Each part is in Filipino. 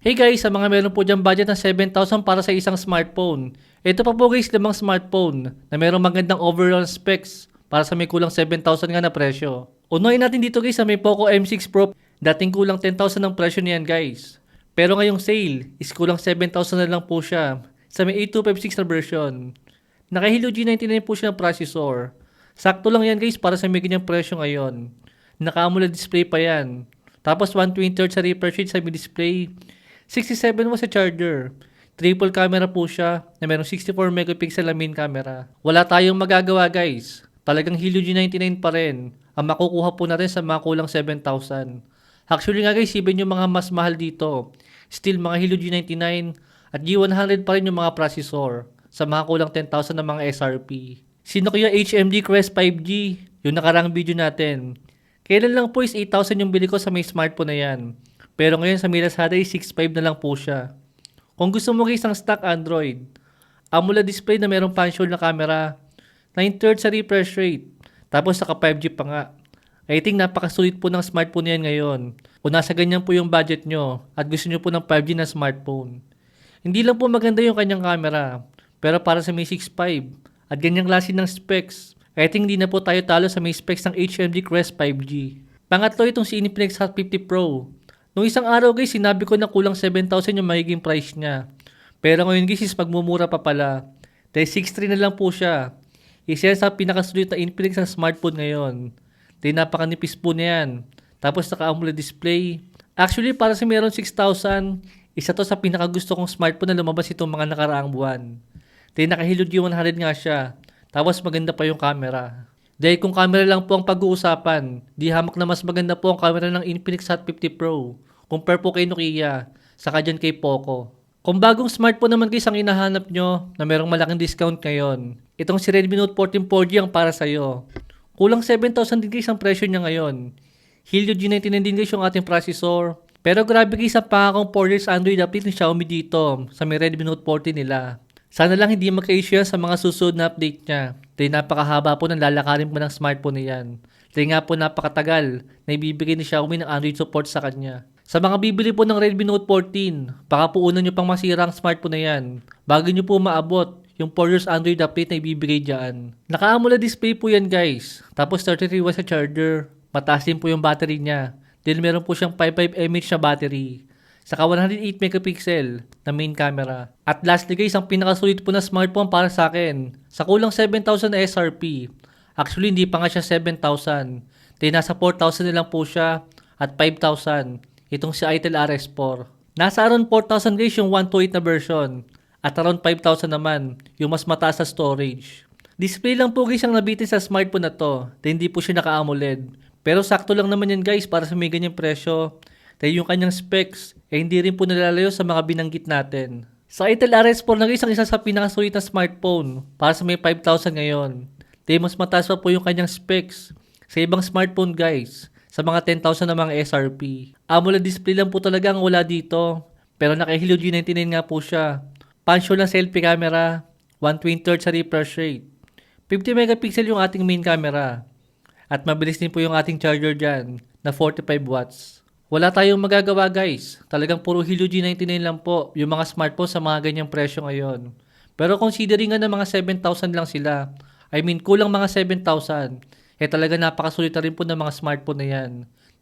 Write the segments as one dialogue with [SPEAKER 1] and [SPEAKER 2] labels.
[SPEAKER 1] Hey guys, sa mga meron po dyan budget ng 7,000 para sa isang smartphone. Ito pa po guys, limang smartphone na merong magandang overall specs para sa may kulang 7,000 nga na presyo. Unoy natin dito guys sa may Poco M6 Pro. Dating kulang 10,000 ang presyo niyan guys. Pero ngayong sale is kulang 7,000 na lang po siya sa may 8256 na version. Naka-Helio G99 po siya ng processor. Sakto lang yan guys para sa may ganyang presyo ngayon. Naka-AMOLED display pa yan. Tapos 120Hz sa refresh rate sa may display. 67 mo sa charger. Triple camera po siya na merong 64 megapixel na main camera. Wala tayong magagawa guys. Talagang Helio G99 pa rin. Ang makukuha po natin sa mga kulang 7,000. Actually nga guys, even yung mga mas mahal dito. Still mga Helio G99 at G100 pa rin yung mga processor sa mga kulang 10,000 na mga SRP. Sino kaya HMD Crest 5G? Yung nakarang video natin. Kailan lang po is 8,000 yung bili ko sa may smartphone na yan. Pero ngayon sa Miras Hada is 6.5 na lang po siya. Kung gusto mo isang stock Android, AMOLED display na merong punch-hole na camera, 9 sa refresh rate, tapos saka 5G pa nga. I think napakasulit po ng smartphone yan ngayon. Kung nasa ganyan po yung budget nyo at gusto nyo po ng 5G na smartphone. Hindi lang po maganda yung kanyang camera, pero para sa may 6.5 at ganyang klase ng specs, I think hindi na po tayo talo sa may specs ng HMD Crest 5G. Pangatlo itong si Infinix Hot 50 Pro Nung isang araw guys, sinabi ko na kulang 7,000 yung magiging price niya. Pero ngayon guys, is magmumura pa pala. Dahil 6.3 na lang po siya. Isa sa pinakasulit na Infinix sa smartphone ngayon. Dahil napakanipis po na yan. Tapos naka-AMOLED display. Actually, para sa meron 6,000, isa to sa pinakagusto kong smartphone na lumabas itong mga nakaraang buwan. Dahil naka-Helio G100 nga siya. Tapos maganda pa yung camera. Dahil kung camera lang po ang pag-uusapan, di hamak na mas maganda po ang camera ng Infinix Hot 50 Pro compare po kay Nokia, saka dyan kay Poco. Kung bagong smartphone naman guys ang hinahanap nyo na merong malaking discount ngayon, itong si Redmi Note 14 4G ang para sa'yo. Kulang 7,000 din ang presyo niya ngayon. Helio G99 din guys yung ating processor. Pero grabe guys ang pangakong 4 years Android update ng Xiaomi dito sa may Redmi Note 14 nila. Sana lang hindi magka-issue yan sa mga susunod na update niya. Dahil napakahaba po ng lalakarin po ng smartphone niyan. Dahil nga po napakatagal na ibibigay ni Xiaomi ng Android support sa kanya. Sa mga bibili po ng Redmi Note 14, baka po unan nyo pang masira ang smartphone na yan. Bago nyo po maabot yung 4 years Android update na ibibigay dyan. Naka-AMOLED display po yan guys. Tapos 33 watts sa charger. Mataas din po yung battery niya. Dahil meron po siyang 55 mAh na battery. Saka 108 megapixel na main camera. At lastly guys, ang pinakasulit po na smartphone para sa akin. Sa kulang 7,000 na SRP. Actually, hindi pa nga siya 7,000. Dahil nasa 4,000 na lang po siya at 5,000. Itong si Itel RS4. Nasa around 4,000 guys yung 128 na version. At around 5,000 naman yung mas mataas na storage. Display lang po guys ang nabitin sa smartphone na to. Dahil hindi po siya naka-AMOLED. Pero sakto lang naman yan guys para sa may ganyang presyo. Dahil yung kanyang specs eh hindi rin po nalalayo sa mga binanggit natin. Sa Itel RS4 na guys ang isa sa pinakasulit na smartphone para sa may 5,000 ngayon. Dahil mas mataas pa po yung kanyang specs sa ibang smartphone guys sa mga 10,000 na mga SRP. AMOLED display lang po talaga ang wala dito. Pero naka-Helio G99 nga po siya. Hole na selfie camera, 120Hz sa refresh rate. 50 megapixel yung ating main camera. At mabilis din po yung ating charger dyan na 45 watts. Wala tayong magagawa guys. Talagang puro Helio G99 lang po yung mga smartphone sa mga ganyang presyo ngayon. Pero considering nga na mga 7,000 lang sila, I mean kulang mga 7,000, eh talaga napakasulit na rin po ng mga smartphone na yan.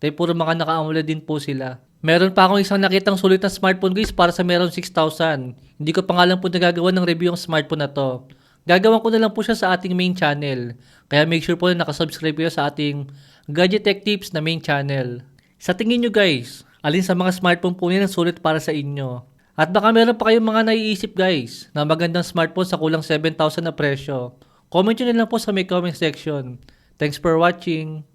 [SPEAKER 1] Dahil puro mga naka-AMOLED din po sila. Meron pa akong isang nakitang sulit na smartphone guys para sa meron 6,000. Hindi ko pa nga lang po nagagawa ng review ang smartphone na to. Gagawan ko na lang po siya sa ating main channel. Kaya make sure po na nakasubscribe kayo sa ating Gadget Tech Tips na main channel. Sa tingin nyo guys, alin sa mga smartphone po yan ang sulit para sa inyo? At baka meron pa kayong mga naiisip guys na magandang smartphone sa kulang 7,000 na presyo. Comment nyo na lang po sa may comment section. Thanks for watching.